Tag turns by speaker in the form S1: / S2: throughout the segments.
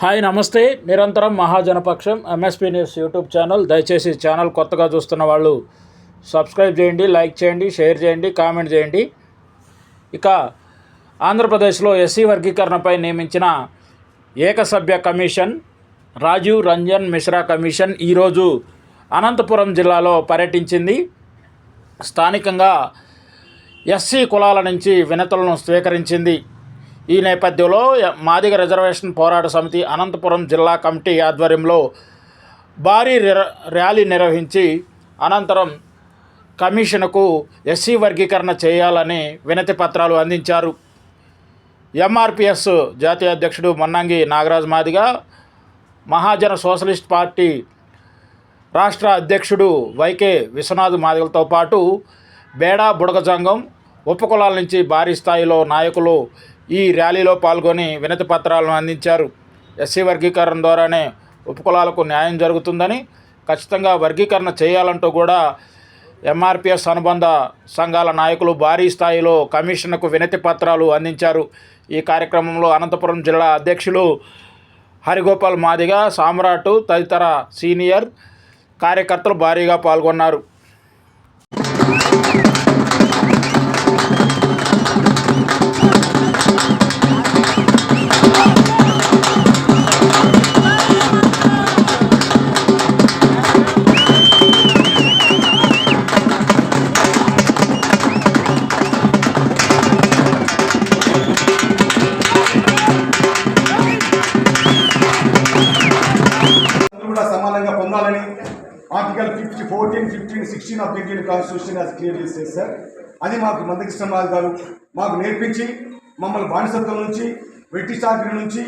S1: Hi నమస్తే. నిరంతరం మహాజనపక్షం ఎంఎస్పీ న్యూస్ యూట్యూబ్ ఛానల్. దయచేసి ఛానల్ కొత్తగా చూస్తున్న వాళ్ళు సబ్స్క్రైబ్ చేయండి లైక్ చేయండి షేర్ చేయండి కామెంట్ చేయండి. ఇక ఆంధ్రప్రదేశ్లో ఎస్సీ వర్గీకరణపై నియమించిన ఏకసభ్య కమిషన్ రాజీవ్ రంజన్ మిశ్రా కమిషన్ ఈరోజు అనంతపురం జిల్లాలో పర్యటించింది. స్థానికంగా ఎస్సీ కులాల నుంచి వినతులను స్వీకరించింది. ఈ నేపథ్యంలో మాదిగ రిజర్వేషన్ పోరాట సమితి అనంతపురం జిల్లా కమిటీ ఆధ్వర్యంలో భారీ రిర- ర్యాలీ నిర్వహించి అనంతరం కమిషన్కు ఎస్సీ వర్గీకరణ చేయాలని వినతి పత్రాలు అందించారు. ఎంఆర్పిఎస్ జాతీయ అధ్యక్షుడు మొన్నంగి నాగరాజ్ మాదిగ మహాజన సోషలిస్ట్ పార్టీ రాష్ట్ర అధ్యక్షుడు వైకే విశ్వనాథ్ మాదిగలతో పాటు బేడా బుడగజంగం ఉపకులాల నుంచి భారీ స్థాయిలో నాయకులు ఈ ర్యాలీలో పాల్గొని వినతి పత్రాలను అందించారు. ఎస్సీ వర్గీకరణ ద్వారానే ఉపకులాలకు న్యాయం జరుగుతుందని ఖచ్చితంగా వర్గీకరణ చేయాలంటూ కూడా ఎంఆర్పిఎస్ అనుబంధ సంఘాల నాయకులు భారీ స్థాయిలో కమిషన్కు వినతి పత్రాలు అందించారు. ఈ కార్యక్రమంలో అనంతపురం జిల్లా అధ్యక్షులు హరిగోపాల్ మాదిగ సామ్రాట్ తదితర సీనియర్ కార్యకర్తలు భారీగా పాల్గొన్నారు.
S2: Article fifty fourteen fifteen sixteen of Indian constitution అది క్లియర్ చేసేది సార్ అది మాకు మందకృష్ణరాజు గారు మాకు నేర్పించి మమ్మల్ని బానిసత్వం నుంచి వెట్టి చాకరీ నుంచి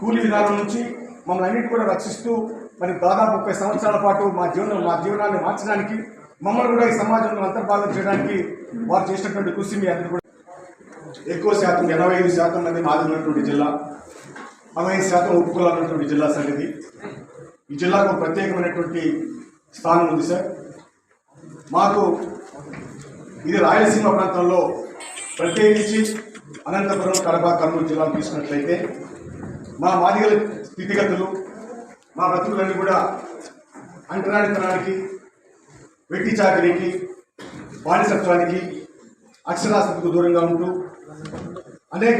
S2: కూలీ విధానం నుంచి మమ్మల్ని అన్నిటి కూడా రక్షిస్తూ మరి దాదాపు ముప్పై సంవత్సరాల పాటు మా జీవనం మా జీవనాన్ని మార్చడానికి మమ్మల్ని కూడా ఈ సమాజంలో అంతర్భాగం చేయడానికి వారు చేసినటువంటి కృషి మీ అందరూ కూడా ఎక్కువ శాతం ఎనభై ఐదు శాతం మంది మాదిరినటువంటి జిల్లా అరవై శాతం ఒప్పుకోవాలన్నటువంటి జిల్లా సార్ ఇది ఈ జిల్లాకు ప్రత్యేకమైనటువంటి స్థానం ఉంది సార్. మాకు ఇది రాయలసీమ ప్రాంతంలో ప్రత్యేకించి అనంతపురం కడప కర్నూలు జిల్లాలు తీసుకున్నట్లయితే మా మాదిగల స్థితిగతులు మా బ్రతుకులన్నీ కూడా అంటరానితనానికి వెట్టి చాకరీకి బానిసత్వానికి అక్షరాస్యతకు దూరంగా ఉంటూ అనేక